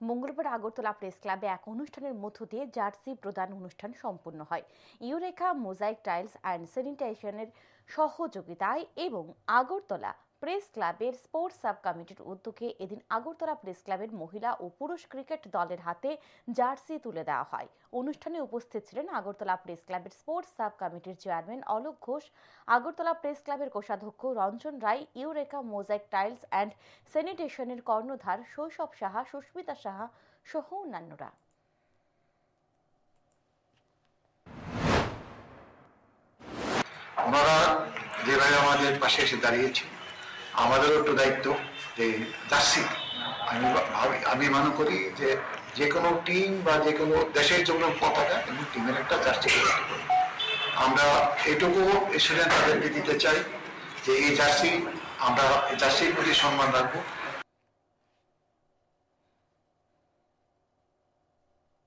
মঙ্গলবার আগরতলা প্রেস ক্লাবে এক অনুষ্ঠানের মধ্য দিয়ে জার্সি প্রদান অনুষ্ঠান সম্পন্ন হয়। ইউরেখা, মোজাইক, টাইলস অ্যান্ড স্যানিটাইজেশনের সহযোগিতায় এবং আগরতলা প্রেস ক্লাবের স্পোর্টস সাব কমিটির উদ্যোগে এদিন আগরতলা প্রেস ক্লাবের মহিলা ও পুরুষ ক্রিকেট দলের হাতে জার্সি তুলে দেওয়া হয়। অনুষ্ঠানে উপস্থিত ছিলেন আগরতলা প্রেস ক্লাবের স্পোর্টস সাব কমিটির চেয়ারম্যান অলোক ঘোষ, আগরতলা প্রেস ক্লাবের কোষাধ্যক্ষ Ranjan Roy, Eureka mosaic tiles and স্যানিটেশনের কর্ণধার শৈশব সাহা, সুস্মিতা সাহা সহ অন্যান্যরা। যেভাবে আমাদের পাশে এসে দাঁড়িয়েছে আমাদেরও একটু দায়িত্ব যে জার্সি আমি ভাবি, আমি মনে করি যে যে কোনো টিম বা যে কোনো দেশের জন্য পতাকা এবং টিমের একটা জার্সি আমরা এটুকু স্টুডেন্ট তাদেরকে দিতে চাই যে এই জার্সি, আমরা জার্সির প্রতি সম্মান রাখব।